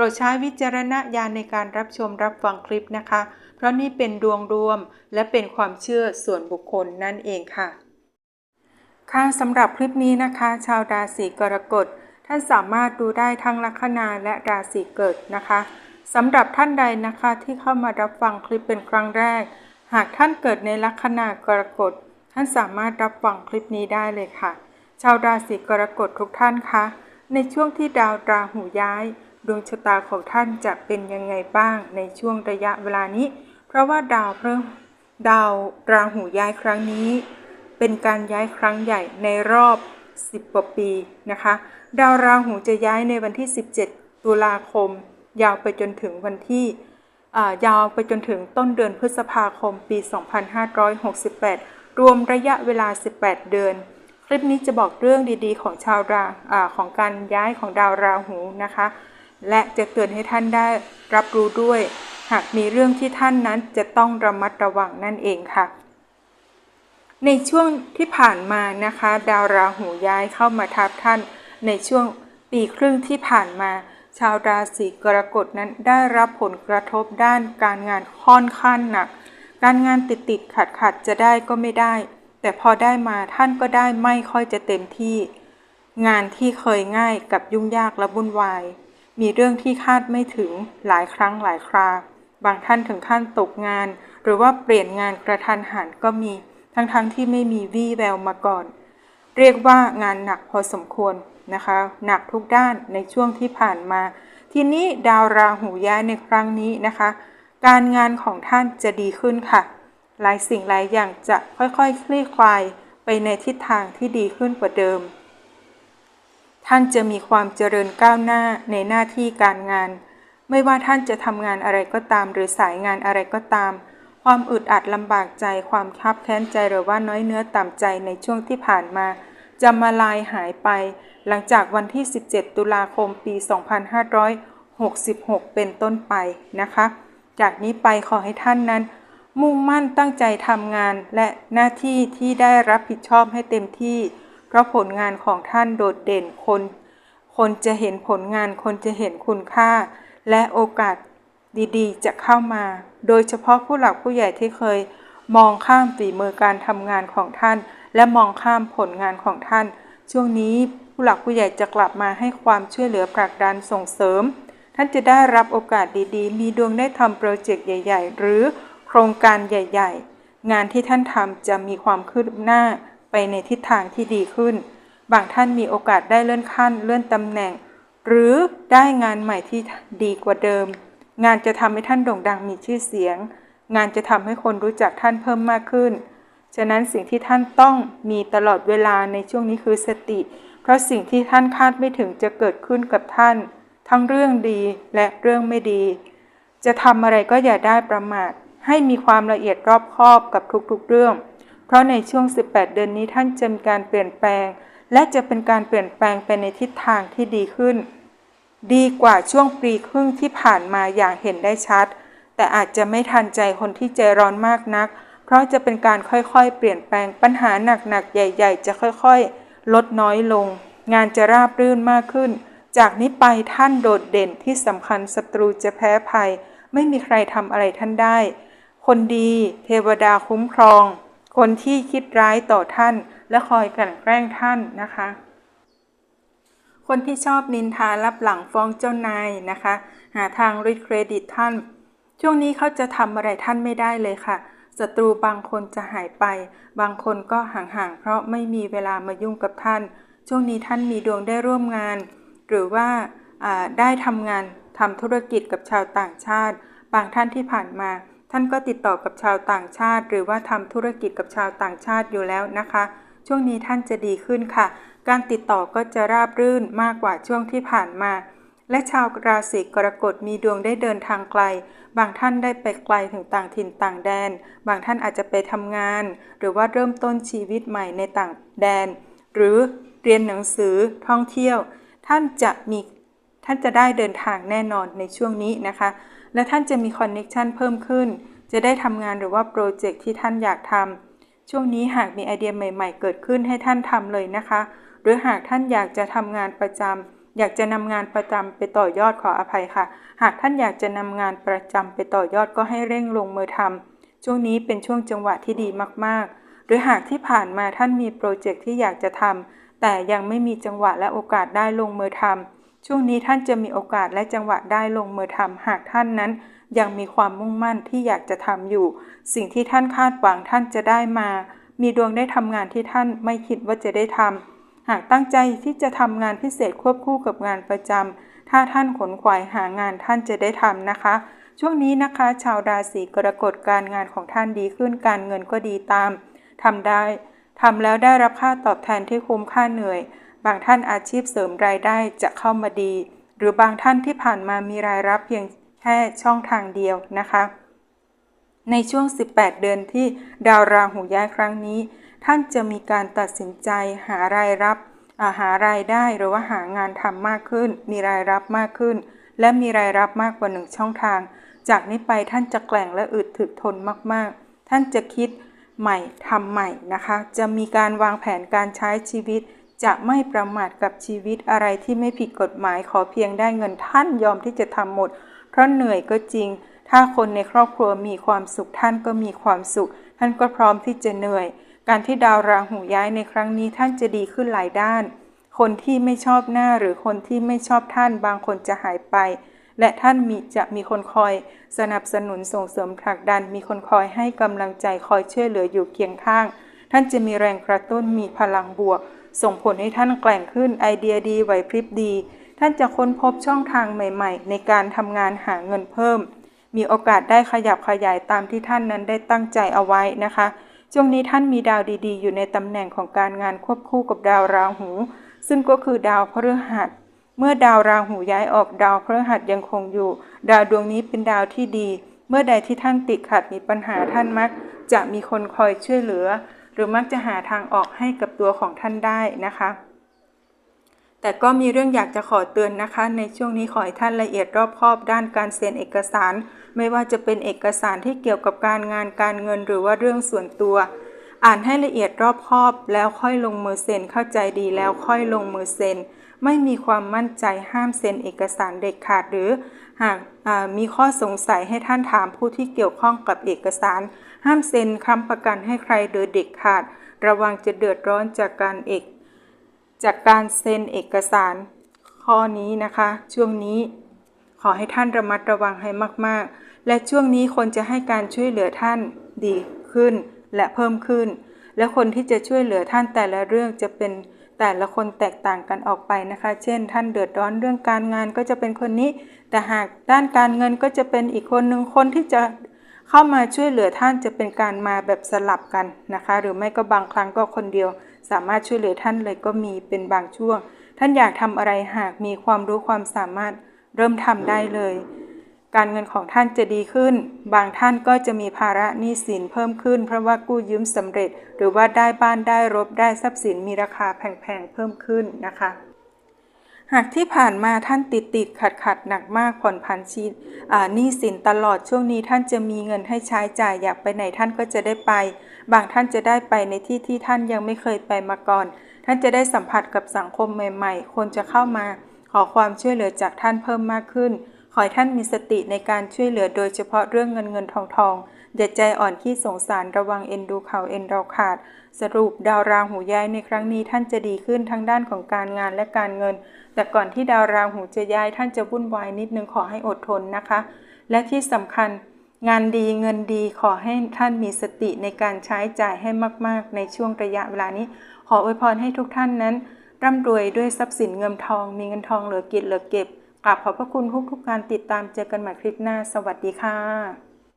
รดใช้วิจารณญาณในการรับชมรับฟังคลิปนะคะ เพราะนี่เป็นดวงรวมและเป็นความเชื่อส่วนบุคคลนั่นเองค่ะ ค่ะสำหรับคลิปนี้นะคะ ชาวราศีกรกฎท่านสามารถดูได้ทั้งลัคนาและราศีเกิดนะคะสำหรับท่านใดนะคะที่เข้ามารับฟังคลิปเป็นครั้งแรก หากท่านเกิดในลัคนากรกฎท่านสามารถรับฟังคลิปนี้ได้เลยค่ะ ชาวราศีกรกฎทุกท่านคะในช่วงที่ดาวราหูย้าย วงชะตาของท่านจะเป็นยังไงบ้างในช่วงระยะเวลานี้ เพราะว่าดาวเพิ่มดาวราหูย้ายครั้งนี้ เป็นการย้ายครั้งใหญ่ในรอบ 10กว่าปีนะคะ ดาวราหูจะย้ายในวันที่ 17 ตุลาคม ยาวไปจนถึงวันที่ยาวไปจนถึงต้นเดือนพฤษภาคมปี 2568 รวมระยะเวลา 18 เดือน คลิปนี้จะบอกเรื่องดีๆ ของชาวราของการย้ายของดาวราหูนะคะ และจะเตือนให้ท่านได้รับรู้ด้วย หากมีเรื่องที่ท่านนั้นจะต้องระมัดระวังนั่นเองค่ะ ในช่วงที่ผ่านมานะคะ ดาวราหูย้ายเข้ามาทับท่าน ในช่วงปีครึ่งที่ผ่านมา ชาวราศีกรกฎนั้นได้รับผลกระทบด้านการงานค่อนข้างหนัก การงานติดติดขัดขัดจะได้ก็ไม่ได้ แต่พอได้มาท่านก็ได้ไม่ค่อยจะเต็มที่ งานที่เคยง่ายกับยุ่งยากและวุ่นวาย มีเรื่องที่คาดไม่ถึงหลายครั้งหลายครา บางท่านถึงขั้นตกงาน หรือว่าเปลี่ยนงานกระทันหันก็มี ทั้งๆทที่ไม่มีวี่แววมาก่อน เรียกว่างานหนักพอสมควรนะคะ หนักทุกด้านในช่วงที่ผ่านมา ทีนี้ดาวราหูย้ายในครั้งนี้นะคะ การงานของท่านจะดีขึ้นค่ะ หลายสิ่งหลายอย่างจะค่อยๆคลี่คลายไปในทิศทางที่ดีขึ้นกว่าเดิม ท่านจะมีความเจริญก้าวหน้าในหน้าที่การงาน ไม่ว่าท่านจะทำงานอะไรก็ตาม หรือสายงานอะไรก็ตาม ความอึดอัดลำบากใจ ความคับแค้นใจหรือว่าน้อยเนื้อต่ำใจในช่วงที่ผ่านมา จะมาลายหายไป หลังจากวันที่ 17 ตุลาคมปี 2566 เป็นต้นไปนะคะ จากนี้ไปขอให้ท่านนั้น มุ่งมั่นตั้งใจทำงานและหน้าที่ที่ได้รับผิดชอบให้เต็มที่ เพราะผลงานของท่านโดดเด่นคน คนจะเห็นผลงานคนจะเห็นคุณค่า และโอกาสดีๆ จะเข้ามา โดยเฉพาะผู้หลักผู้ใหญ่ที่เคย มองข้ามฝีมือการทำงานของท่าน และมองข้ามผลงานของท่าน ช่วงนี้ผู้หลักผู้ใหญ่จะกลับมาให้ความช่วยเหลือผลักดันส่งเสริม ท่านจะได้รับโอกาสดีๆ มีดวงได้ทำโปรเจกต์ใหญ่ ๆ หรือโครงการใหญ่ ๆ งานที่ท่านทำจะมีความคืบหน้า ไปในทิศทางที่ดีขึ้น บางท่านมีโอกาสได้เลื่อนขั้น เลื่อนตำแหน่ง หรือได้งานใหม่ที่ดีกว่าเดิม งานจะทำให้ท่านโด่งดังมีชื่อเสียง งานจะทำให้คนรู้จักท่านเพิ่มมากขึ้น ฉะนั้นสิ่งที่ท่านต้องมีตลอดเวลาในช่วงนี้คือสติ เพราะสิ่งที่ท่านคาดไม่ถึงจะเกิดขึ้นกับท่าน ทั้งเรื่องดีและเรื่องไม่ดี จะทำอะไรก็อย่าได้ประมาทให้มีความละเอียดรอบคอบกับทุกๆเรื่อง เพราะในช่วง 18 เดือนนี้ท่านจะมีการเปลี่ยนแปลง และจะเป็นการเปลี่ยนแปลงไปในทิศทางที่ดีขึ้น ดีกว่าช่วงปีครึ่งที่ผ่านมาอย่างเห็นได้ชัด แต่อาจจะไม่ทันใจคนที่ใจร้อนมากนัก เพราะจะเป็นการค่อยๆ เปลี่ยนแปลงปัญหาหนักๆใหญ่ ๆ จะค่อยๆ ลดน้อยลง งานจะราบรื่นมากขึ้น จากนี้ไปท่านโดดเด่นที่สำคัญศัตรูจะแพ้ภัย ไม่มีใครทำอะไรท่านได้ คนดี เทวดาคุ้มครอง คนที่คิดร้ายต่อท่าน และคอยกลั่นแกล้งท่านนะคะ คนที่ชอบนินทารับหลังฟ้องเจ้านายนะคะ หาทางริดเครดิตท่าน ช่วงนี้เขาจะทำอะไรท่านไม่ได้เลยค่ะศัตรูบางคนจะหายไป บางคนก็ห่างๆ เพราะไม่มีเวลามายุ่งกับท่าน ช่วงนี้ท่านมีดวงได้ร่วมงาน หรือว่าอ่าได้ทำงานทำธุรกิจกับชาวต่างชาติ บางท่านที่ผ่านมา ท่านก็ติดต่อกับชาวต่างชาติ หรือว่าทำธุรกิจกับชาวต่างชาติอยู่แล้วนะคะ ช่วงนี้ท่านจะดีขึ้นค่ะ การติดต่อก็จะราบรื่นมากกว่าช่วงที่ผ่านมา และชาวราศีกรกฎมีดวงได้เดินทางไกล บางท่านได้ไปไกลถึงต่างถิ่นต่างแดน บางท่านอาจจะไปทำงาน หรือว่าเริ่มต้นชีวิตใหม่ในต่างแดน หรือเรียนหนังสือท่องเที่ยว ท่านจะมี ท่านจะได้เดินทางแน่นอนในช่วงนี้นะคะ และท่านจะมีคอนเน็ชันเพิ่มขึ้น จะได้ทำงานหรือว่าโปรเจกต์ที่ท่านอยากทำช่วงนี้หากมีไอเดียใหม่ ๆ เกิดขึ้นให้ท่านทำเลยนะคะ หรือหากท่านอยากจะทำงานประจำอยากจะนำงานประจำไปต่อยอดขออภัยค่ะ หากท่านอยากจะนำงานประจำไปต่อยอดก็ให้เร่งลงมือทำช่วงนี้เป็นช่วงจังหวะที่ดีมากๆ หรือหากที่ผ่านมาท่านมีโปรเจกต์ที่อยากจะทำแต่ยังไม่มีจังหวะและโอกาสได้ลงมือทำ ช่วงนี้ท่านจะมีโอกาสและจังหวะได้ลงมือทำหากท่านนั้น ยังมีความมุ่งมั่นที่อยากจะทำอยู่ สิ่งที่ท่านคาดหวังท่านจะได้มา มีดวงได้ทำงานที่ท่านไม่คิดว่าจะได้ทำหากตั้งใจที่จะทำงานพิเศษควบคู่กับงานประจำถ้าท่านขนขวายหางานท่านจะได้ทำนะคะ ช่วงนี้นะคะ ชาวราศีกรกฎการงานของท่านดีขึ้นการเงินก็ดีตามทำได้ทำแล้วได้รับค่าตอบแทนที่คุ้มค่าเหนื่อย บางท่านอาชีพเสริมรายได้จะเข้ามาดี หรือบางท่านที่ผ่านมามีรายรับเพียงแค่ช่องทางเดียวนะคะ ในช่วง 18 เดือนที่ดาวราหูย้ายครั้งนี้ ท่านจะมีการตัดสินใจหารายรับหารายได้หรือว่าหางานทำมากขึ้น มีรายรับมากขึ้น และมีรายรับมากกว่าหนึ่งช่องทาง จากนี้ไปท่านจะแกล่งและอึดถึกทนมากๆ ท่านจะคิดใหม่ทำใหม่นะคะ จะมีการวางแผนการใช้ชีวิต จะไม่ประมาทกับชีวิตอะไรที่ไม่ผิดกฎหมายขอเพียงได้เงินท่านยอมที่จะทำหมด เพราะเหนื่อยก็จริง ถ้าคนในครอบครัวมีความสุขท่านก็มีความสุข ท่านก็พร้อมที่จะเหนื่อย การที่ดาวราหูย้ายในครั้งนี้ท่านจะดีขึ้นหลายด้าน คนที่ไม่ชอบหน้าหรือคนที่ไม่ชอบท่านบางคนจะหายไป และท่านมีจะมีคนคอย สนับสนุนส่งเสริมผลักดัน มีคนคอยให้กำลังใจคอยช่วยเหลืออยู่เคียงข้าง ท่านจะมีแรงกระตุ้นมีพลังบวก ส่งผลให้ท่านแกล่งขึ้นไอเดียดีไหวพริบดี ท่านจะค้นพบช่องทางใหม่ ๆ ในการทำงานหาเงินเพิ่ม มีโอกาสได้ขยับขยายตามที่ท่านนั้นได้ตั้งใจเอาไว้นะคะช่วงนี้ท่านมีดาวดีๆ อยู่ในตำแหน่งของการงานควบคู่กับดาวราหู ซึ่งก็คือดาวพฤหัส เมื่อดาวราหูย้ายออกดาวพฤหัสยังคงอยู่ ดาวดวงนี้เป็นดาวที่ดี เมื่อใดที่ท่านติดขัดมีปัญหาท่านมัก จะมีคนคอยช่วยเหลือ หรือมักจะหาทางออกให้กับตัวของท่านได้นะคะ แต่ก็มีเรื่องอยากจะขอเตือนนะคะ ในช่วงนี้ขอให้ท่านละเอียดรอบคอบด้านการเซ็นเอกสาร ไม่ว่าจะเป็นเอกสารที่เกี่ยวกับการงานการเงินหรือว่าเรื่องส่วนตัว อ่านให้ละเอียดรอบคอบแล้วค่อยลงมือเซ็นเข้าใจดีแล้วค่อยลงมือเซ็น ไม่มีความมั่นใจห้ามเซ็นเอกสารเด็ดขาด หรือหากมีข้อสงสัยให้ท่านถามผู้ที่เกี่ยวข้องกับเอกสาร ห้ามเซ็นค้ำประกันให้ใครโดยเด็ดขาด ระวังจะเดือดร้อนจากการเอกจากการเซ็นเอกสาร ข้อนี้นะคะ ช่วงนี้ขอให้ท่านระมัดระวังให้มาก ๆ และช่วงนี้คนจะให้การช่วยเหลือท่านดีขึ้นและเพิ่มขึ้น และคนที่จะช่วยเหลือท่านแต่ละเรื่องจะเป็น แต่ละคนแตกต่างกันออกไปนะคะ เช่น ท่านเดือดร้อนเรื่องการงานก็จะเป็นคนนี้ แต่หากด้านการเงินก็จะเป็นอีกคนหนึ่งคนที่จะเข้ามาช่วยเหลือท่านจะเป็นการมาแบบสลับกันนะคะ หรือไม่ก็บางครั้งก็คนเดียว สามารถช่วยเหลือท่านเลยก็มีเป็นบางช่วง ท่านอยากทำอะไรหากมีความรู้ความสามารถเริ่มทำได้เลย การเงินของท่านจะดีขึ้น บางท่านก็จะมีภาระหนี้สินเพิ่มขึ้น เพราะว่ากู้ยืมสำเร็จ หรือว่าได้บ้านได้รถได้ทรัพย์สินมีราคาแพงๆเพิ่มขึ้นนะคะ หากที่ผ่านมาท่านติดติดขัดขัดหนักมากผ่อนผันชีหนี้สินตลอดช่วงนี้ท่านจะมีเงินให้ใช้จ่ายอยากไปไหนท่านก็จะได้ไป บางท่านจะได้ไปในที่ที่ท่านยังไม่เคยไปมาก่อน ท่านจะได้สัมผัสกับสังคมใหม่ ๆ คนจะเข้ามาขอความช่วยเหลือจากท่านเพิ่มมากขึ้น ขอให้ท่านมีสติในการช่วยเหลือโดยเฉพาะเรื่องเงินเงินทองทองอย่าใจอ่อนขี้สงสารระวังเอ็นดูเขาเอ็นเราขาด สรุปดาวราหูย้ายในครั้งนี้ท่านจะดีขึ้นทั้งด้านของการงานและการเงิน แต่ก่อนที่ดาวราหูจะย้ายท่านจะวุ่นวายนิดนึงขอให้อดทนนะคะ และที่สำคัญงานดีเงินดีขอให้ท่านมีสติในการใช้จ่ายให้มาก ๆ ในช่วงระยะเวลานี้ ขออวยพรให้ทุกท่านนั้นร่ำรวยด้วยทรัพย์สินเงินทอง มีเงินทองเหลือกินเหลือเก็บ กราบขอบพระคุณทุกทุกการติดตามเจอกันใหม่คลิปหน้า สวัสดีค่ะ